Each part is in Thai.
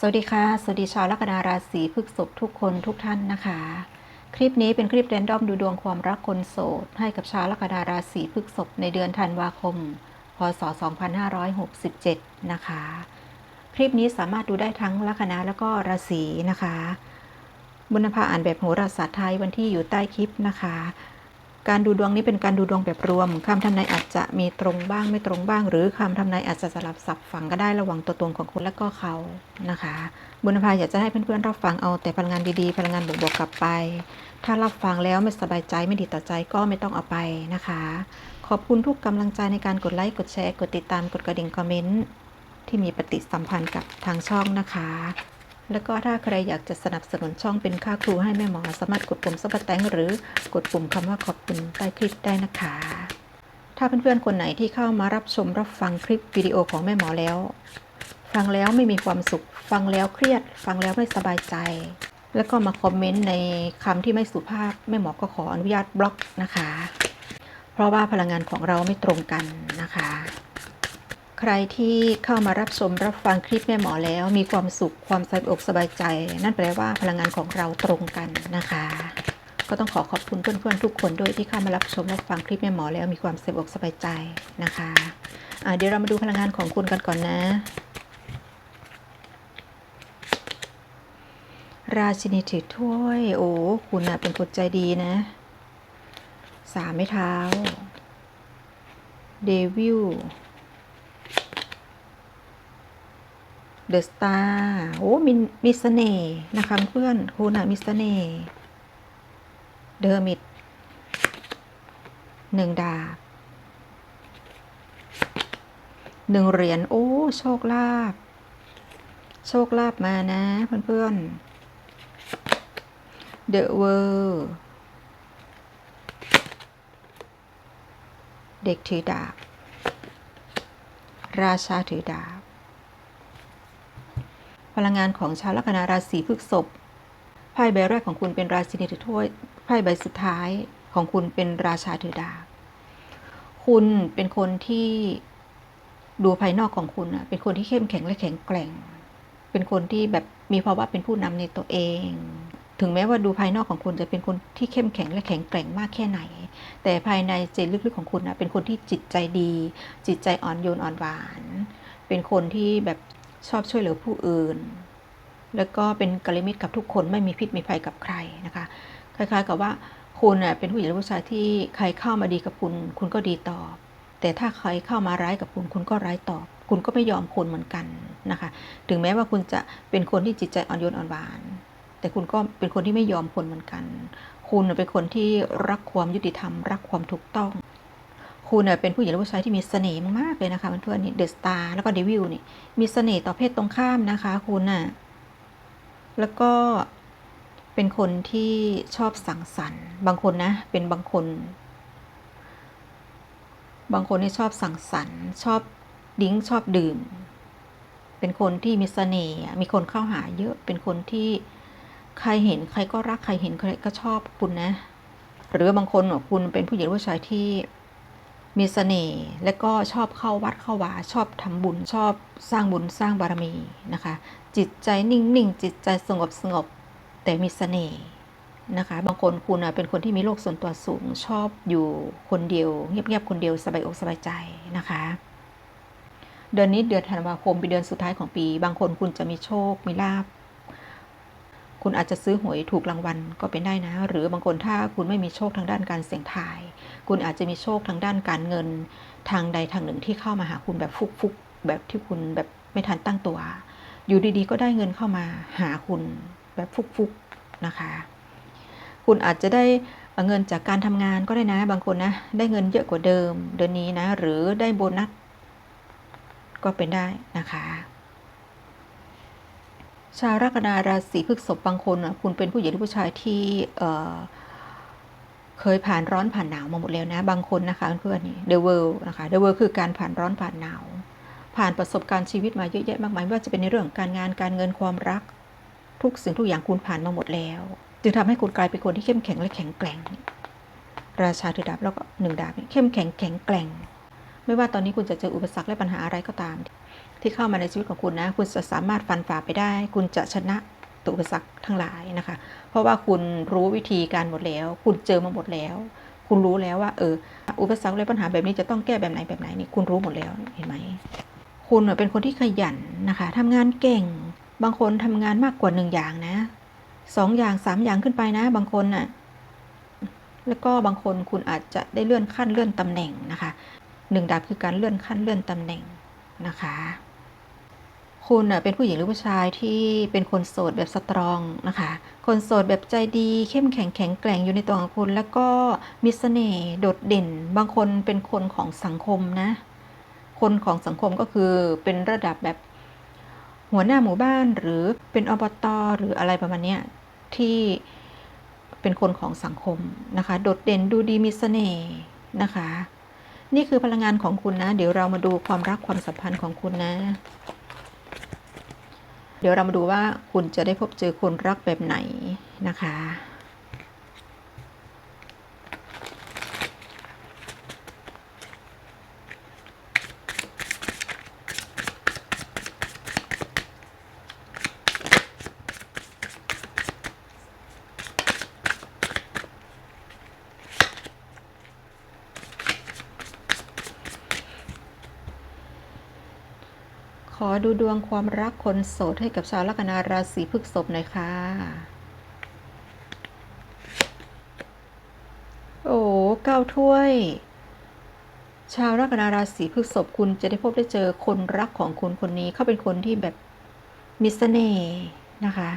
สวัสดีค่ะ สวัสดีชาวลัคนาราศีพฤษภทุกคนทุกท่านนะคะ คลิปนี้เป็นคลิปแรนดอมดูดวงความรักคนโสด ให้กับชาวลัคนาราศีพฤษภในเดือนธันวาคม พศ 2567 นะคะ คลิปนี้สามารถดูได้ทั้งลัคนาแล้วก็ราศีนะคะ บุญภาอ่านแบบโหราศาสตร์ไทยวันที่อยู่ใต้คลิปนะคะ การดูดวงนี้เป็นการดูดวงแบบรวมคำทำนายอาจจะมีตรงบ้างไม่ตรงบ้าง หรือคำทำนายอาจจะสลับสับฝังก็ได้ระหว่างตัวตนของคุณและก็เขานะคะบุญภาอยากจะให้เพื่อนๆรับฟังเอาแต่พลังงานดีๆพลังงานบวกๆกลับไป ถ้ารับฟังแล้วไม่สบายใจไม่ดีต่อใจก็ไม่ต้องเอาไปนะคะ ขอบคุณทุกกำลังใจในการกดไลค์กดแชร์ กดติดตามกดกระดิ่งคอมเมนต์ที่มีปฏิสัมพันธ์กับทางช่องนะคะ แล้วก็ถ้าใครอยากจะสนับสนุนช่องเป็นค่าครูให้แม่หมอสามารถกดปุ่มซับไครต์หรือกดปุ่มคำว่าขอบคุณใต้คลิปได้นะคะ ถ้าเพื่อนๆคนไหนที่เข้ามารับชมรับฟังคลิปวิดีโอของแม่หมอแล้ว ฟังแล้วไม่มีความสุข ฟังแล้วเครียด ฟังแล้วไม่สบายใจ แล้วก็มาคอมเมนต์ในคำที่ไม่สุภาพแม่หมอก็ขออนุญาตบล็อกนะคะ เพราะว่าพลังงานของเราไม่ตรงกันนะคะ ใครที่เข้ามารับชมรับฟังคลิปแม่หมอแล้วมีความสุขความสบายอกสบายใจ นั่นแปลว่าพลังงานของเราตรงกันนะคะ ก็ต้องขอขอบคุณเพื่อนๆทุกคนด้วยที่เข้ามารับชมรับฟังคลิปแม่หมอแล้วมีความสบายอกสบายใจนะคะะเดี๋ยวเรามาดูพลังงานของคุณกันก่อนนะ ราชินีถือถ้วย โอ้คุณนะเป็นคนใจดีนะสามไม้เท้าเดวิล เดอะสตาร์โอ้มีมีเสน่ห์นะคะเพื่อนคุณอะมีเสน่ห์เดอร์มิดหนึ่งดาบหนึ่งเหรียญโอ้ โชคลาภโชคลาภมานะเพื่อนๆ The World เด็กถือดาบ ราชาถือดาบ พลังงานของชาวลัคนาราศีพฤษภไพ่ใบแรกของคุณเป็นราชินีถือถ้วยไพ่ใบสุดท้ายของคุณเป็นราชาถือดาบคุณเป็นคนที่ดูภายนอกของคุณเป็นคนที่เข้มแข็งและแข็งแกร่ง เป็นคนที่แบบมีภาวะเป็นผู้นำในตัวเอง ถึงแม้ว่าดูภายนอกของคุณจะเป็นคนที่เข้มแข็งและแข็งแกร่งมากแค่ไหน แต่ภายในใจลึกๆของคุณนะเป็นคนที่จิตใจดี จิตใจอ่อนโยนอ่อนหวาน เป็นคนที่แบบ ชอบช่วยเหลือผู้อื่น แล้วก็เป็นกัลยาณมิตรกับทุกคนไม่มีพิษมีภัยกับใครนะคะ คล้าย ๆ กับว่าคุณน่ะเป็นผู้หญิงหรือผู้ชายที่ใครเข้ามาดีกับคุณ คุณก็ดีตอบ แต่ถ้าใครเข้ามาร้ายกับคุณ คุณก็ร้ายตอบ คุณก็ไม่ยอมคนเหมือนกันนะคะ ถึงแม้ว่าคุณจะเป็นคนที่จิตใจอ่อนโยนอ่อนหวาน แต่คุณก็เป็นคนที่ไม่ยอมคนเหมือนกัน คุณเป็นคนที่รักความยุติธรรม รักความถูกต้อง คุณเป็นผู้หญิงหรือผู้ชายที่มีเสน่ห์มากเลยนะคะเพื่อนๆนี่เดอะสตาร์แล้วก็เดวิลนี่มีเสน่ห์ต่อเพศตรงข้ามนะคะคุณน่ะแล้วก็เป็นคนที่ชอบสังสรรค์ บางคนนะ เป็นบางคน บางคนที่ชอบสังสรรค์ชอบดิ้งชอบดื่ม เป็นคนที่มีเสน่ห์มีคนเข้าหาเยอะเป็นคนที่ใครเห็นใครก็รักใครเห็นใครก็ชอบคุณนะ หรือบางคนอะคุณเป็นผู้หญิงหรือผู้ชายที่ มีเสน่ห์และก็ชอบเข้าวัดเข้าวาชอบทำบุญชอบสร้างบุญสร้างบารมีนะคะ จิตใจนิ่งๆ จิตใจสงบสงบแต่มีเสน่ห์นะคะ บางคนคุณอะเป็นคนที่มีโลกส่วนตัวสูงชอบอยู่คนเดียว เงียบๆคนเดียวสบายอกสบายใจนะคะ เดือนนี้เดือนธันวาคมเป็นเดือนสุดท้ายของปี บางคนคุณจะมีโชคมีลาภ คุณอาจจะซื้อหวยถูกรางวัลก็เป็นได้นะ หรือบางคนถ้าคุณไม่มีโชคทางด้านการเสี่ยงทาย คุณอาจจะมีโชคทางด้านการเงิน ทางใดทางหนึ่งที่เข้ามาหาคุณแบบฟุกๆแบบที่คุณแบบไม่ทันตั้งตัว อยู่ดีๆ ก็ได้เงินเข้ามาหาคุณแบบฟุกๆนะคะ คุณอาจจะได้เงินจากการทำงานก็ได้นะ บางคนนะ ได้เงินเยอะกว่าเดิมเดือนนี้นะ หรือได้โบนัสก็เป็นได้นะคะ ชาวลัคนาราศีพฤษภบางคนคุณเป็นผู้หญิงหรือผู้ชายที่เเคยผ่านร้อนผ่านหนาวมาหมดแล้วนะ บางคนนะคะเพื่อนนี่ The World นะคะ The World คือการผ่านร้อนผ่านหนาว ผ่านประสบการณ์ชีวิตมาเยอะแยะมากมายไม่ว่าจะเป็นในเรื่องการงานการเงินความรัก ทุกสิ่งทุกอย่างคุณผ่านมาหมดแล้ว จึงทำให้คุณกลายเป็นคนที่เข้มแข็งและแข็งแกร่ง ราชาถือดาบแล้วก็หนึ่งดาบเข้มแข็งแข็งแกร่ง ไม่ว่าตอนนี้คุณจะเจออุปสรรคและปัญหาอะไรก็ตาม ที่เข้ามาในชีวิตของคุณนะ คุณจะสามารถฟันฝ่าไปได้ คุณจะชนะตัวอุปสรรคทั้งหลายนะคะ เพราะว่าคุณรู้วิธีการหมดแล้ว คุณเจอมาหมดแล้ว คุณรู้แล้วว่า เออ อุปสรรคและปัญหาแบบนี้จะต้องแก้แบบไหนแบบไหนนี่คุณรู้หมดแล้วเห็นไหม คุณเป็นคนที่ขยันนะคะทำงานเก่ง บางคนทำงานมากกว่าหนึ่งอย่างนะสองอย่างสามอย่างขึ้นไปนะ บางคนน่ะ แล้วก็บางคนคุณอาจจะได้เลื่อนขั้นเลื่อนตำแหน่งนะคะหนึ่งดาบคือการเลื่อนขั้นเลื่อนตำแหน่งนะคะ คุณเป็นผู้หญิงหรือผู้ชายที่เป็นคนโสดแบบสตรองนะคะ คนโสดแบบใจดี เข้มแข็งแข็งแกร่งอยู่ในตัวของคุณ แล้วก็มีเสน่ห์โดดเด่น บางคนเป็นคนของสังคมนะ คนของสังคมก็คือเป็นระดับแบบหัวหน้าหมู่บ้านหรือเป็นอบตหรืออะไรประมาณนี้ที่เป็นคนของสังคมนะคะ โดดเด่นดูดีมีเสน่ห์นะคะ นี่คือพลังงานของคุณนะ เดี๋ยวเรามาดูความรักความสัมพันธ์ของคุณนะ เดี๋ยวเรามาดูว่าคุณจะได้พบเจอคนรักแบบไหนนะคะ ขอดูดวงความรักคนโสดให้กับชาวลัคนาราศีพฤษภหน่อยค่ะ โอ้เก้าถ้วย ชาวลัคนาราศีพฤษภคุณจะได้พบได้เจอคนรักของคุณคนนี้เขาเป็นคนที่แบบมีเสน่ห์นะคะ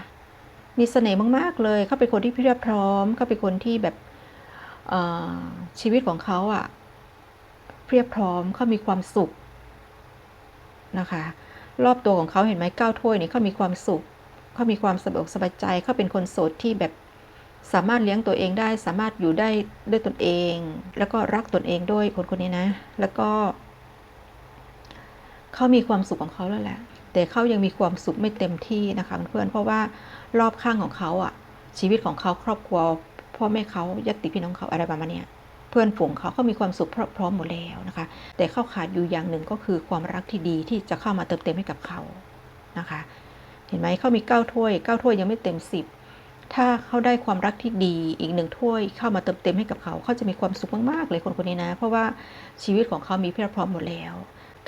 มีเสน่ห์มากๆเลยเขาเป็นคนที่เพียบพร้อมเขาเป็นคนที่แบบชีวิตของเขาอะเพียบพร้อมเขามีความสุขนะคะ รอบตัวของเขาเห็นไหมเก้าถ้วยนี่เขามีความสุขเขามีความสบายอกสบายใจเขาเป็นคนโสดที่แบบสามารถเลี้ยงตัวเองได้ สามารถอยู่ได้ด้วยตนเอง แล้วก็รักตนเองด้วยคนคนนี้นะ แล้วก็เขามีความสุขของเขาแล้วแหละ แต่เขายังมีความสุขไม่เต็มที่นะคะเพื่อนเพราะว่ารอบข้างของเขาอะชีวิตของเขาครอบครัวพ่อแม่เขาญาติพี่น้องเขาอะไรประมาณเนี้ย เพื่อนฝูงเขาเขามีความสุขพร้อมหมดแล้วนะคะ แต่เข้าขาดอยู่อย่างหนึ่งก็คือความรักที่ดีที่จะเข้ามาเติมเต็มให้กับเขานะคะ เห็นไหมเขามีเก้าถ้วยเก้าถ้วยยังไม่เต็มสิบถ้าเขาได้ความรักที่ดีอีกหนึ่งถ้วยเข้ามาเติมเต็มให้กับเขาเขาจะมีความสุขมากๆเลยคนคนนี้นะ เพราะว่าชีวิตของเขามีเพียบพร้อมหมดแล้ว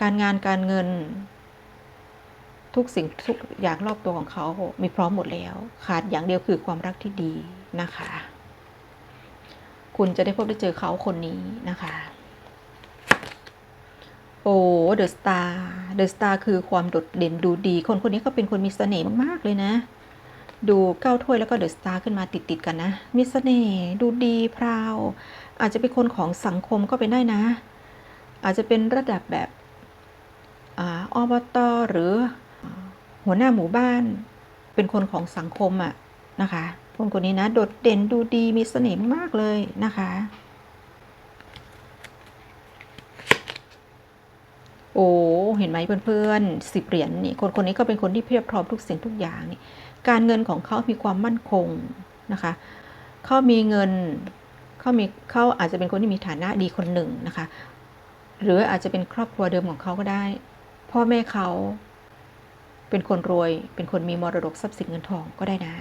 การงานการเงิน ทุกสิ่งทุกอย่างรอบตัวของเขามีพร้อมหมดแล้ว ขาดอย่างเดียวคือความรักที่ดีนะคะ คุณจะได้พบได้เจอเขาคนนี้นะคะ โอ้เดอะสตาร์เดอะสตาร์คือความโดดเด่นดูดีคนคนนี้ก็เป็นคนมีเสน่ห์มากๆเลยนะ ดูเก้าถ้วยแล้วก็เดอะสตาร์ขึ้นมาติดๆกันนะ มีเสน่ห์ดูดีพราว อาจจะเป็นคนของสังคมก็เป็นได้นะ อาจจะเป็นระดับแบบออบตหรือหัวหน้าหมู่บ้านเป็นคนของสังคมอะนะคะ คนคนนี้นะ โดดเด่นดูดีมีเสน่ห์มากเลยนะคะ โอ้เห็นไหมเพื่อนๆสิบเหรียญนี่คนคนนี้ก็เป็นคนที่เพียบพร้อมทุกสิ่งทุกอย่างนี่การเงินของเขามีความมั่นคงนะคะเขามีเงินเขามีเขาอาจจะเป็นคนที่มีฐานะดีคนหนึ่งนะคะ หรืออาจจะเป็นครอบครัวเดิมของเขาก็ได้ พ่อแม่เขาเป็นคนรวย เป็นคนมีมรดกทรัพย์สินเงินทองก็ได้นะ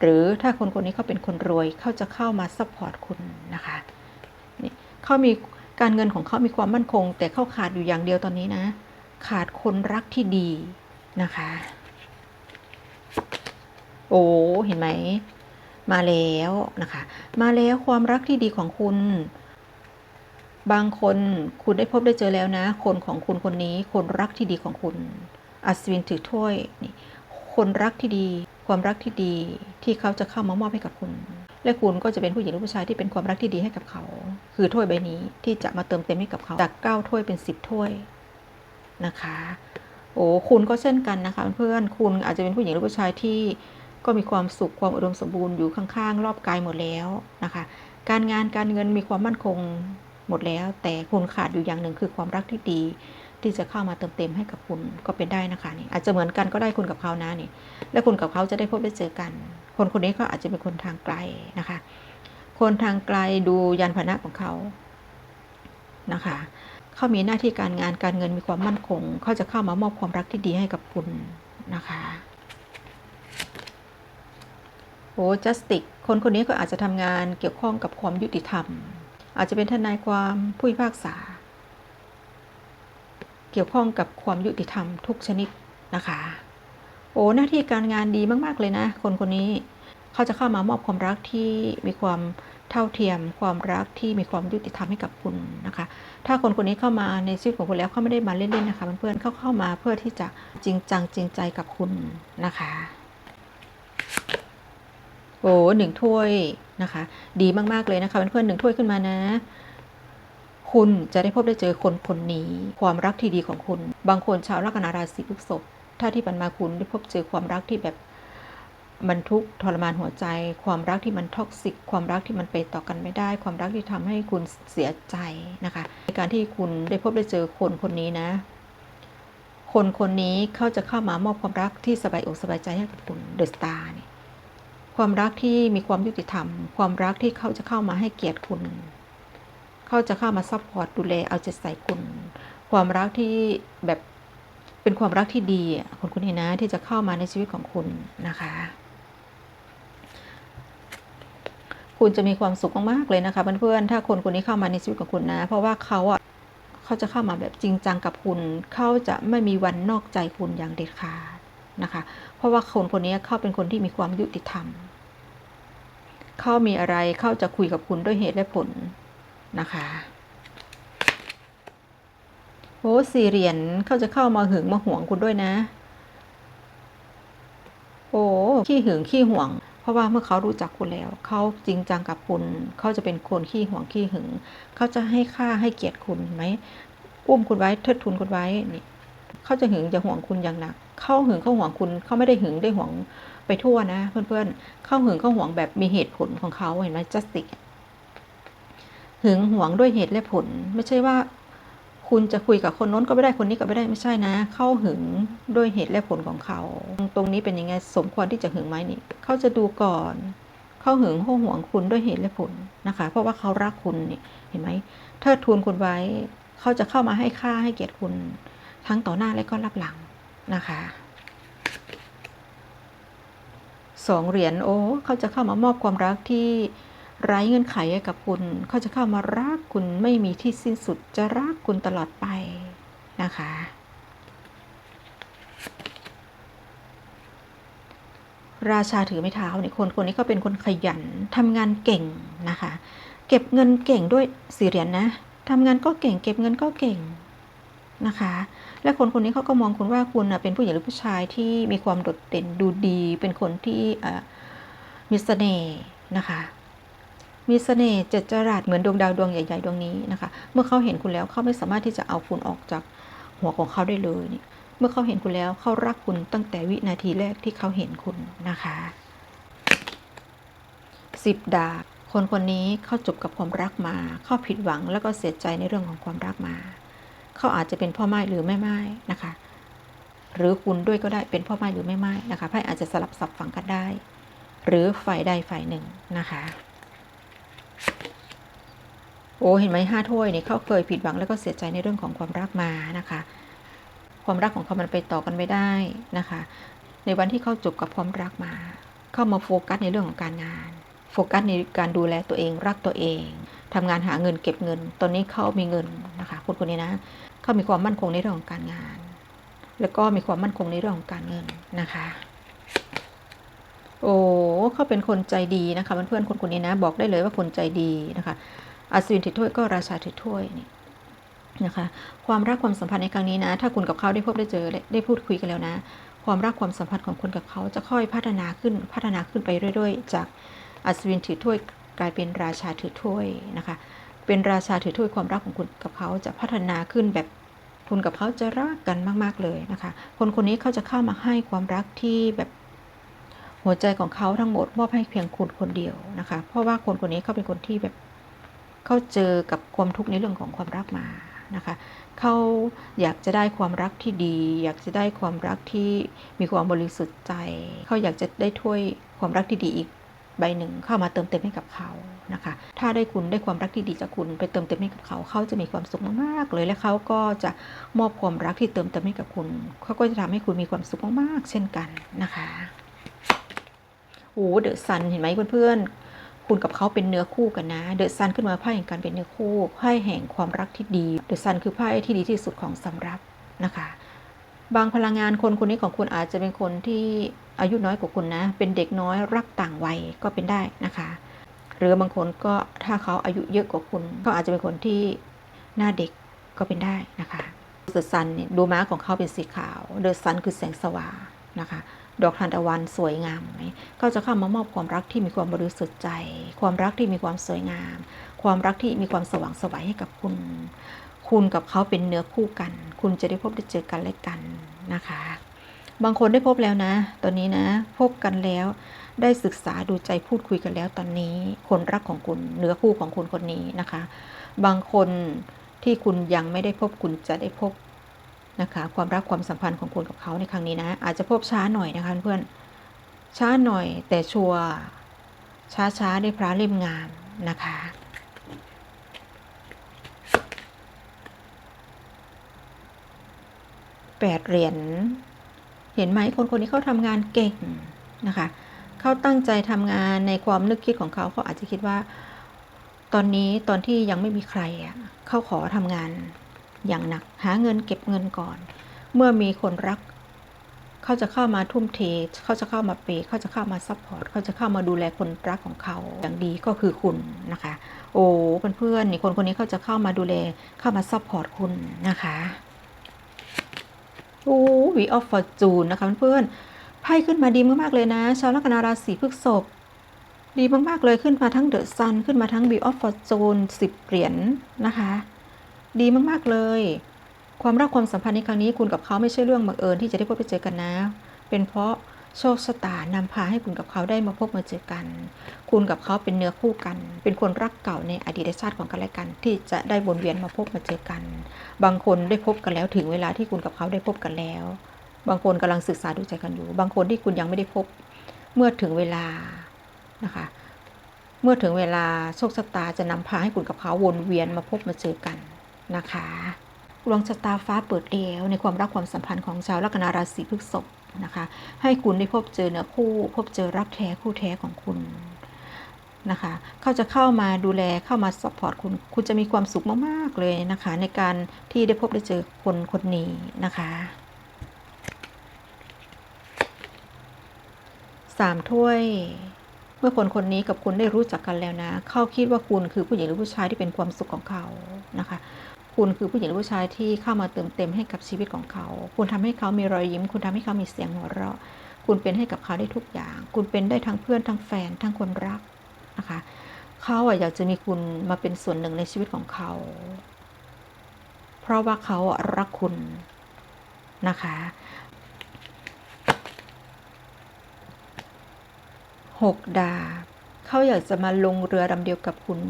หรือถ้าคนคนนี้เขาเป็นคนรวยเขาจะเข้ามาซัพพอร์ตคุณนะคะนี่เขามีการเงินของเขามีความมั่นคง แต่เขาขาดอยู่อย่างเดียวตอนนี้นะ ขาดคนรักที่ดีนะคะ โอ้เห็นไหมมาแล้วนะคะ มาแล้วความรักที่ดีของคุณ บางคนคุณได้พบได้เจอแล้วนะ คนของคุณคนนี้ คนรักที่ดีของคุณอัศวินถือถ้วยนี่คนรักที่ดี ความรักที่ดีที่เขาจะเข้ามามอบให้กับคุณ และคุณก็จะเป็นผู้หญิงหรือผู้ชายที่เป็นความรักที่ดีให้กับเขา คือถ้วยใบนี้ที่จะมาเติมเต็มให้กับเขาจากเก้าถ้วยเป็นสิบถ้วยนะคะ โอ้คุณก็เช่นกันนะคะ เพื่อนคุณอาจจะเป็นผู้หญิงหรือผู้ชายที่ก็มีความสุขความอุดมสมบูรณ์อยู่ข้างๆ รอบกายหมดแล้วนะคะ การงานการเงินมีความมั่นคงหมดแล้ว แต่คุณขาดอยู่อย่างหนึ่งคือความรักที่ดี ที่จะเข้ามาเติมเต็มให้กับคุณก็เป็นได้นะคะนี่อาจจะเหมือนกันก็ได้คุณกับเขานะนี่ และคุณกับเขาจะได้พบได้เจอกัน คนคนนี้ก็อาจจะเป็นคนทางไกลนะคะ คนทางไกลดูยานพนะของเขานะคะเขามีหน้าที่การงานการเงินมีความมั่นคงเขาจะเข้ามามอบความรักที่ดีให้กับคุณนะคะโอ้จัสติกคนคนนี้ก็อาจจะทำงานเกี่ยวข้องกับความยุติธรรม อาจจะเป็นทนายความผู้พิพากษา กี่ยวข้องกับความยุติธรรมทุกชนิดนะคะ โอ้หน้าที่การงานดีมาก ๆ เลยนะ คนคนนี้เขาจะเข้ามามอบความรักที่มีความเท่าเทียม ความรักที่มีความยุติธรรมให้กับคุณนะคะ ถ้าคนคนนี้เข้ามาในชีวิตของคุณแล้วเขาไม่ได้มาเล่นๆนะคะเพื่อนๆเขาเข้ามาเพื่อที่จะจริงจังจริงใจกับคุณนะคะโอ้หนึ่งถ้วยนะคะ ดีมากๆเลยนะคะเพื่อนๆหนึ่งถ้วยขึ้นมานะ คุณจะได้พบได้เจอคนคนนี้ ความรักที่ดีของคุณ บางคนชาวลัคนาราศีพฤษภถ้าที่ผ่านมาคุณได้พบเจอความรักที่แบบมันทุกข์ทรมานหัวใจ ความรักที่มันท็อกซิก ความรักที่มันไปต่อกันไม่ได้ ความรักที่ทำให้คุณเสียใจนะคะ ในการที่คุณได้พบได้เจอคนคนนี้นะ คนคนนี้เขาจะเข้ามามอบความรักที่สบายอกสบายใจให้กับคุณเดอะสตาร์เนี่ยความรักที่มีความยุติธรรม ความรักที่เขาจะเข้ามาให้เกียรติคุณ เขาจะเข้ามาซัพพอร์ตดูแลเอาใจใส่คุณ ความรักที่แบบเป็นความรักที่ดีอะคนคนนี้นะที่จะเข้ามาในชีวิตของคุณนะคะ คุณจะมีความสุขมากๆเลยนะคะเพื่อนๆถ้าคนคนนี้เข้ามาในชีวิตของคุณนะ เพราะว่าเขาอะเขาจะเข้ามาแบบจริงจังกับคุณเขาจะไม่มีวันนอกใจคุณอย่างเด็ดขาดนะคะ เพราะว่าคนคนนี้เขาเป็นคนที่มีความยุติธรรมเขามีอะไรเขาจะคุยกับคุณด้วยเหตุและผล นะคะโอ้สี่เหรียญเขาจะเข้ามาหึงมาหวงคุณด้วยนะ โอ้ขี้หึงขี้หวง เพราะว่าเมื่อเขารู้จักคุณแล้ว เขาจริงจังกับคุณเขาจะเป็นคนขี้หวงขี้หึง เขาจะให้ค่าให้เกียรติคุณไหมอุ้มคุณไว้เทิดทุนคุณไว้นี่เขาจะหึงจะหวงคุณอย่างหนักเขาหึงเขาหวงคุณเขาไม่ได้หึงได้หวงไปทั่วนะ เพื่อนๆเขาหึงเขาหวงแบบมีเหตุผลของเขาเห็นไหมจัสติก หึงหวงด้วยเหตุและผล ไม่ใช่ว่า คุณจะคุยกับคนน้นก็ไม่ได้คนนี้ก็ไม่ได้ไม่ใช่นะ เข้าหึงด้วยเหตุและผลของเขา ตรงนี้เป็นยังไงสมควรที่จะหึงไหมนี่เขาจะดูก่อน เข้าหึงห้ห่วงคุณด้วยเหตุและผลนะคะ เพราะว่าเขารักคุณนี่เห็นไหมเทิดทูนคุณไว้ เขาจะเข้ามาให้ค่าให้เกียรติคุณ ทั้งต่อหน้าและก็รับหลังนะคะสองเหรียญโอ้เขาจะเข้ามามอบความรักที่ ไร้เงื่อนไขกับคุณ เขาจะเข้ามารักคุณไม่มีที่สิ้นสุด จะรักคุณตลอดไปนะคะ ราชาถือไม้เท้าเนี่ยคนคนนี้ก็เป็นคนขยันทำงานเก่งนะคะ เก็บเงินเก่งด้วยสี่เหรียญนนะทำงานก็เก่ง เก็บเงินก็เก่งนะคะ และคนคนนี้เขาก็มองคุณว่าคุณเป็นผู้หญิงหรือผู้ชายที่มีความโดดเด่นดูดี เป็นคนที่มีเสน่ห์นะคะ มีเสน่ห์เจ็ดจรัสเหมือนดวงดาวดวงใหญ่ๆดวงนี้นะคะ เมื่อเขาเห็นคุณแล้วเขาไม่สามารถที่จะเอาคุณออกจากหัวของเขาได้เลยนี่เมื่อเขาเห็นคุณแล้วเขารักคุณตั้งแต่วินาทีแรกที่เขาเห็นคุณนะคะสิบดาบคนคนนี้เขาจบกับความรักมา เขาผิดหวังแล้วก็เสียใจในเรื่องของความรักมา เขาอาจจะเป็นพ่อไม้หรือแม่ไม้นะคะ หรือคุณด้วยก็ได้เป็นพ่อไม้หรือแม่ไม้นะคะไพ่อาจจะสลับสับฝังกันได้ หรือฝ่ายใดฝ่ายหนึ่งนะคะ โอ้เห็นไหมห้าถ้วยนี่เขาเคยผิดหวังแล้วก็เสียใจในเรื่องของความรักมานะคะ ความรักของเขามันไปต่อกันไม่ได้นะคะ ในวันที่เขาจบกับความรักมา เข้ามาโฟกัสในเรื่องของการงาน โฟกัสในการดูแลตัวเองรักตัวเองทำงานหาเงินเก็บเงิน ตอนนี้เขามีเงินนะคะคนคนนี้นะเขามีความมั่นคงในเรื่องของการงาน แล้วก็มีความมั่นคงในเรื่องของการเงินนะคะ โอ้เขาเป็นคนใจดีนะคะเพื่อนๆคนคนนี้นะ บอกได้เลยว่าคนใจดีนะคะอัศวินถือถ้วยก็ราชาถือถ้วยนี่นะคะ ความรักความสัมพันธ์ในครั้งนี้นะ ถ้าคุณกับเขาได้พบได้เจอได้พูดคุยกันแล้วนะ ความรักความสัมพันธ์ของคุณกับเขาจะค่อยพัฒนาขึ้นพัฒนาขึ้นไปเรื่อย ๆ จากอัศวินถือถ้วยกลายเป็นราชาถือถ้วยนะคะ เป็นราชาถือถ้วยความรักของคุณกับเขาจะพัฒนาขึ้นแบบคุณกับเขาจะรักกันมาก ๆเลยนะคะ คนคนนี้เขาจะเข้ามาให้ความรักที่แบบ หัวใจของเขาทั้งหมดมอบให้เพียงคุณคนเดียวนะคะ เพราะว่าคนคนนี้เขาเป็นคนที่แบบเขาเจอกับความทุกข์ในเรื่องของความรักมานะคะเขาอยากจะได้ความรักที่ดี อยากจะได้ความรักที่มีความบริสุทธิ์ใจ เขาอยากจะได้ถ้วยความรักที่ดีอีกใบหนึ่งเข้ามาเติมเต็มให้กับเขานะคะ ถ้าได้คุณได้ความรักที่ดีจากคุณไปเติมเต็มให้กับเขา เขาจะมีความสุขมากๆเลย และเขาก็จะมอบความรักที่เติมเต็มให้กับคุณ เขาก็จะทำให้คุณมีความสุขมากๆ เช่นกันนะคะ โอ้เดอะซันเห็นไหมเพื่อนๆคุณกับเขาเป็นเนื้อคู่กันนะเดอะซันขึ้นมาไพ่แห่งการเป็นเนื้อคู่ไพ่แห่งความรักที่ดีเดอะซันคือไพ่ที่ดีที่สุดของสำรับนะคะ บางพลังงานคนคนนี้ของคุณอาจจะเป็นคนที่อายุน้อยกว่าคุณนะ เป็นเด็กน้อยรักต่างวัยก็เป็นได้นะคะ หรือบางคนก็ถ้าเขาอายุเยอะกว่าคุณ ก็อาจจะเป็นคนที่หน้าเด็กก็เป็นได้นะคะเดอะซันเนี่ยดูม้าของเขาเป็นสีขาว เดอะซันคือแสงสว่างนะคะ ดอกทานตะวันสวยงามไหมก็จะเข้ามามอบความรักที่มีความบริสุทธิ์ใจ ความรักที่มีความสวยงาม ความรักที่มีความสว่างไสวัยให้กับคุณ คุณกับเขาเป็นเนื้อคู่กัน คุณจะได้พบได้เจอกันและกันนะคะ บางคนได้พบแล้วนะ ตอนนี้นะ พบกันแล้ว ได้ศึกษาดูใจพูดคุยกันแล้วตอนนี้ คนรักของคุณเนื้อคู่ของคุณคนนี้นะคะ บางคนที่คุณยังไม่ได้พบคุณจะได้พบ นะคะ ความรักความสัมพันธ์ของคุณกับเขาในครั้งนี้นะ อาจจะพบช้าหน่อยนะคะเพื่อนช้าหน่อยแต่ชัวร์ช้าๆได้พระเล่มงามนะคะแปดเหรียญเห็นไหมคนคนนี้เขาทำงานเก่งนะคะเขาตั้งใจทำงานในความนึกคิดของเขาเขาอาจจะคิดว่า ตอนนี้ตอนที่ยังไม่มีใครอะเขาขอทำงาน อย่างหนัก หาเงินเก็บเงินก่อน เมื่อมีคนรัก เขาจะเข้ามาทุ่มเท เขาจะเข้ามาเปย์เขาจะเข้ามาซัพพอร์ต เขาจะเข้ามาดูแลคนรักของเขา อย่างดีก็คือคุณนะคะ โอ้เพื่อนๆนี่คนคนนี้เขาจะเข้ามาดูแล เข้ามาซัพพอร์ตคุณนะคะโอ้วีออฟฟอร์จูนนะคะเพื่อนๆไพ่ขึ้นมาดีมากๆเลยนะ ชาวลัคนาราศีพฤษภดีมาก ๆ เลยขึ้นมาทั้งเดอะซันขึ้นมาทั้งวีออฟฟอร์จูนสิบเหรียญนะคะ ดีมากๆเลย ความรักความสัมพันธ์ในครั้งนี้คุณกับเขาไม่ใช่เรื่องบังเอิญที่จะได้พบไปเจอกันนะ เป็นเพราะโชคชะตานำพาให้คุณกับเขาได้มาพบมาเจอกัน คุณกับเขาเป็นเนื้อคู่กัน เป็นคนรักเก่าในอดีตชาติของกันและกัน ที่จะได้วนเวียนมาพบมาเจอกัน บางคนได้พบกันแล้วถึงเวลาที่คุณกับเขาได้พบกันแล้ว บางคนกำลังศึกษาดูใจกันอยู่ บางคนที่คุณยังไม่ได้พบ เมื่อถึงเวลานะคะ เมื่อถึงเวลาโชคชะตาจะนำพาให้คุณกับเขาวนเวียนมาพบมาเจอกัน นะคะดวงชะตาฟ้าเปิดแล้วในความรักความสัมพันธ์ของชาวลัคนาราศีพฤษภนะคะ ให้คุณได้พบเจอเนื้อคู่ พบเจอรักแท้คู่แท้ของคุณนะคะเขาจะเข้ามาดูแลเข้ามาสปอร์ตคุณ คุณจะมีความสุขมาก ๆ เลยนะคะ ในการที่ได้พบได้เจอคนคนนี้นะคะสามถ้วย เมื่อคนคนนี้กับคุณได้รู้จักกันแล้วนะ เขาคิดว่าคุณคือผู้หญิงหรือผู้ชายที่เป็นความสุขของเขานะคะ คุณคือผู้หญิงหรือผู้ชายที่เข้ามาเติมเต็มให้กับชีวิตของเขา คุณทำให้เขามีรอยยิ้ม คุณทำให้เขามีเสียงหัวเราะ คุณเป็นให้กับเขาได้ทุกอย่าง คุณเป็นได้ทั้งเพื่อนทั้งแฟนทั้งคนรักนะคะเขาอะอยากจะมีคุณมาเป็นส่วนหนึ่งในชีวิตของเขา เพราะว่าเขาอะรักคุณนะคะหกดาบเขาอยากจะมาลงเรือลำเดียวกับคุณ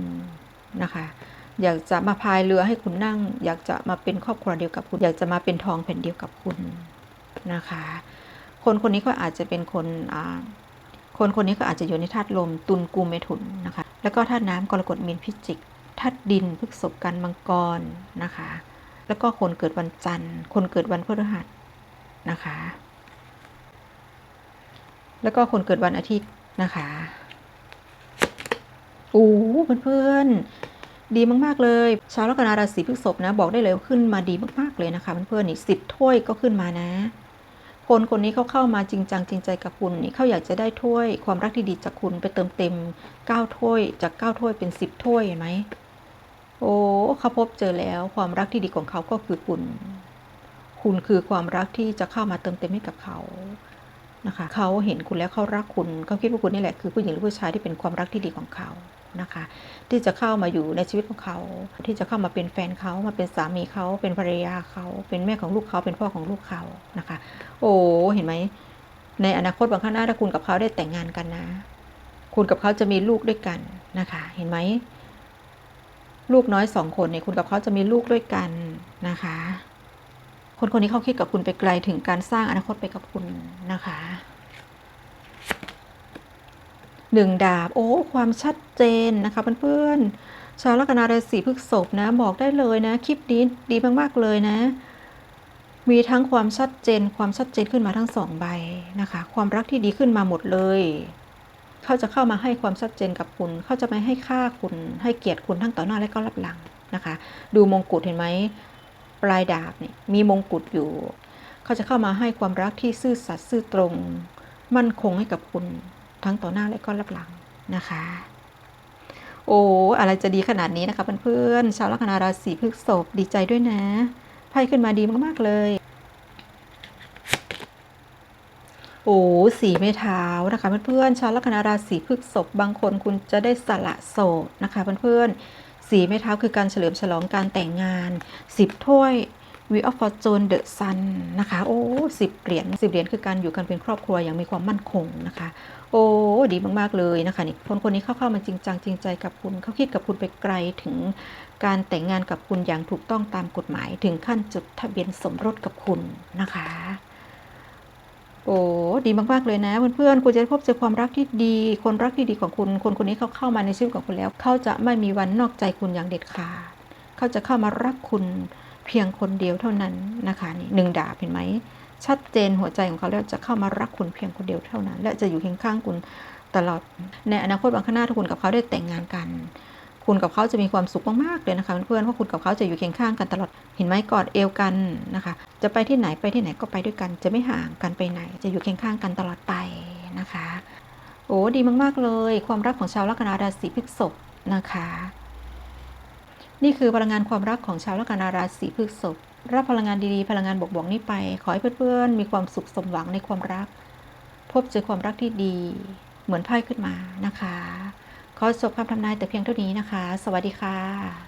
นะคะ อยากจะมาพายเรือให้คุณนั่ง อยากจะมาเป็นครอบครัวเดียวกับคุณ อยากจะมาเป็นทองแผ่นเดียวกับคุณนะคะ คนคนนี้ก็อาจจะเป็นคนคนคนนี้ก็อาจจะอยู่ในธาตุลมตุลกุมเมถุนนะคะ แล้วก็ธาตุน้ำกรกฎมีนพิจิกธาตุดินพฤกษบกันมังกรนะคะ แล้วก็คนเกิดวันจันทร์ คนเกิดวันพฤหัสนะคะ แล้วก็คนเกิดวันอาทิตย์นะคะโอ้เพื่อนๆ ดีมากๆเลย ชาวลัคนาราศีพฤษภนะ บอกได้เลยขึ้นมาดีมากๆเลยนะคะเพื่อนๆนี่สิบถ้วยก็ขึ้นมานะ คนคนนี้เขาเข้ามาจริงจังจริงใจกับคุณนี่เขาอยากจะได้ถ้วย ความรักที่ดีจากคุณไปเติมเต็มเก้าถ้วย จากเก้าถ้วยเป็นสิบถ้วยเห็นไหมโอ้เขาพบเจอแล้วความรักที่ดีของเขาก็คือคุณ คุณคือความรักที่จะเข้ามาเติมเต็มให้กับเขานะคะเขาเห็นคุณแล้วเขารักคุณเขาคิดว่าคุณนี่แหละคือผู้หญิงหรือผู้ชายที่เป็นความรักที่ดีของเขา นะคะ ที่จะเข้ามาอยู่ในชีวิตของเขา ที่จะเข้ามาเป็นแฟนเขามาเป็นสามีเขาเป็นภรรยาเขาเป็นแม่ของลูกเขาเป็นพ่อของลูกเขานะคะ โอ้เห็นไหมในอนาคตบางข้างหน้าถ้าคุณกับเขาได้แต่งงานกันนะ คุณกับเขาจะมีลูกด้วยกันนะคะ เห็นไหมลูกน้อยสองคนเนี่ยคุณกับเขาจะมีลูกด้วยกันนะคะ คนคนนี้เขาคิดกับคุณไปไกลถึงการสร้างอนาคตไปกับคุณนะคะ หนึ่งดาบ โอ้ ความชัดเจนนะคะเพื่อนๆชาวลัคนาราศีพฤษภนะ บอกได้เลยนะ คลิปนี้ดีมากๆเลยนะ มีทั้งความชัดเจน ความชัดเจนขึ้นมาทั้งสองใบนะคะ ความรักที่ดีขึ้นมาหมดเลยเขาจะเข้ามาให้ความชัดเจนกับคุณ เขาจะไม่ให้ค่าคุณ ให้เกียรติคุณทั้งต่อหน้าและก็รับหลังนะคะ ดูมงกุฎเห็นไหมปลายดาบเนี่ยมีมงกุฎอยู่ เขาจะเข้ามาให้ความรักที่ซื่อสัตย์ซื่อตรง มั่นคงให้กับคุณ ทั้งต่อหน้าและก็รับหลังนะคะ โอ้อะไรจะดีขนาดนี้นะคะเพื่อนๆชาวลัคนาราศีพฤษภดีใจด้วยนะไพ่ขึ้นมาดีมากๆเลยโอ้สีไม้เท้านะคะเพื่อนๆชาวลัคนาราศีพฤษภบางคนคุณจะได้สละโสดนะคะเพื่อนๆสีไม้เท้าคือการเฉลิมฉลองการแต่งงานสิบถ้วย We of Fortune The Sun นะคะ โอ้สิบเหรียญสิบเหรียญคือการอยู่กันเป็นครอบครัวอย่างมีความมั่นคงนะคะ โอ้ดีมากๆเลยนะคะนี่คนคนนี้เข้าเข้ามาจริงจังจริงใจกับคุณเขาคิดกับคุณไปไกลถึงการแต่งงานกับคุณอย่างถูกต้องตามกฎหมายถึงขั้นจดทะเบียนสมรสกับคุณนะคะ โอ้ดีมากๆเลยนะเพื่อนๆคุณจะได้พบเจอความรักที่ดี คนรักที่ดีของคุณ คนคนนี้เขาเข้ามาในชีวิตของคุณแล้วเขาจะไม่มีวันนอกใจคุณอย่างเด็ดขาดเขาจะเข้ามารักคุณเพียงคนเดียวเท่านั้นนะคะนี่หนึ่งดาบเห็นไหม ชัดเจนหัวใจของเขาแล้วจะเข้ามารักคุณเพียงคนเดียวเท่านั้น และจะอยู่เคียงข้างคุณตลอดในอนาคตวันข้างหน้าถ้าคุณกับเขาได้แต่งงานกัน คุณกับเขาจะมีความสุขมากๆเลยนะคะเพื่อนๆว่าคุณกับเขาจะอยู่เคียงข้างกันตลอดเห็นไหมกอดเอวกันนะคะ จะไปที่ไหนไปที่ไหนก็ไปด้วยกัน จะไม่ห่างกันไปไหน จะอยู่เคียงข้างกันตลอดไปนะคะ โอ้ดีมากๆเลย ความรักของชาวลัคนาราศีพฤษภนะคะ นี่คือพลังงานความรักของชาวลัคนาราศีพฤษภรับพลังงานดีๆ พลังงานบวกๆนี้ไป ขอให้เพื่อนๆ มีความสุขสมหวังในความรัก พบเจอความรักที่ดี เหมือนไพ่ขึ้นมานะคะ ขอจบคำทำนายแต่เพียงเท่านี้นะคะ สวัสดีค่ะ